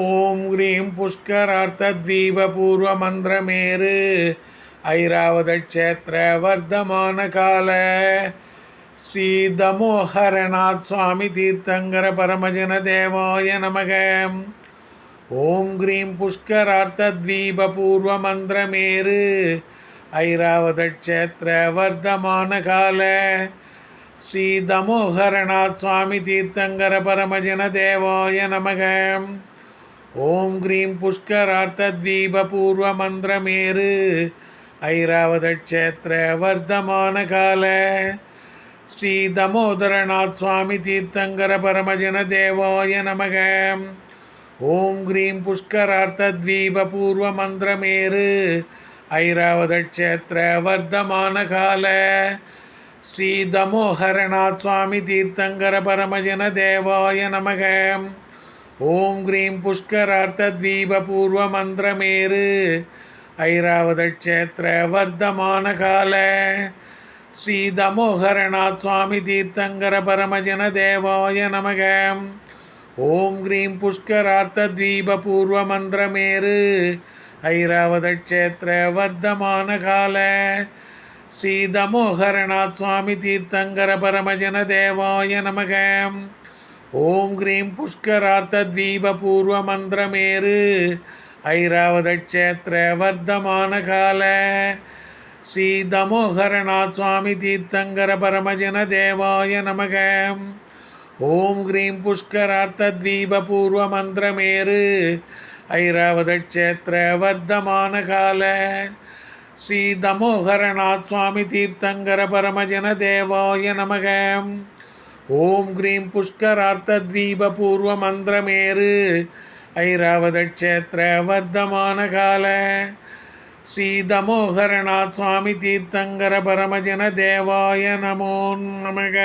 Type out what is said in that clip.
ஓம் ஹ்ரீம் புஷ்கரார்த்தத்வீபூர்வமந்திரமேரு ஐராவதக்ஷேத்திர வர்த்தமான கால. ஸ்ரீ தமோஹரநாத் சுவாமி தீர்த்தங்கர பரமஜன தேவாய நமக. ஓம் ஹ்ரீம் புஷ்கரார்த்தத்வீபூர்வமந்திரமேரு ஐராவதக்ஷேத்திர வர்த்தமான கால. ஸ்ரீ தமோஹரநாத் சுவாமி தீர்த்தங்கர பரமஜன தேவாய நமகம் ஓம் க்ரீம் புஷ்கரார்த்தத்வீபூர்வமந்திரமேரு ஐராவதக்ஷேத்திர வர்த்தமான கால ஸ்ரீ தமோதரநாத் சுவாமி தீர்த்தங்கர பரமஜன தேவாய நமக. ஓம் க்ரீம் புஷ்கரார்த்தத்வீபூர்வமந்திரமேரு ஐராவதக்ஷேத்திர வர்த்தமான கால ஸ்ரீ தமோஹரநாத் சுவாமி தீர்த்தங்கர பரமஜன தேவாய நமகம் ஓம் க்ரீம் புஷ்கரார்த்தத்வீபூர்வமந்திரமேரு ஐராவதக்ஷேத்திர வர்த்தமான கால. ஸ்ரீ தமோகரநாத் சுவாமி தீர்த்தங்கர பரமஜன தேவாய நமக. ஓம் க்ரீம் புஷ்கரார்த்தத்வீபூர்வமந்திரமேரு ஐராவதக்ஷேத்திர வர்த்தமான கால. ஸ்ரீ தமோகரநாத் சுவாமி தீர்த்தங்கர பரமஜன தேவாய நமகம் ஓம் க்ரீம் புஷ்கரார்த்தத்வீபூர்வமந்திரமேரு ஐராவதக்ஷேத்திர வர்த்தமான கால ஸ்ரீ தமோகரநாத் சுவாமி தீர்த்தங்கர பரமஜன தேவாய நமக. ஓம் க்ரீம் புஷ்கரார்த்தத்வீபூர்வமந்திரமேரு ஐராவதக்ஷேத்திர வர்த்தமான கால ஸ்ரீ தமோகரநாத் சுவாமி தீர்த்தங்கர பரமஜன தேவாய நமகம் ஓம் க்ரீம் புஷ்கரார்த்தத்வீபூர்வமந்திரமேரு ஐராவதக்ஷேத்திர வர்த்தமான கால ஸ்ரீ தமோகரநாத் சுவாமி தீர்த்தங்கர பரமஜன தேவாய நமோ நமக.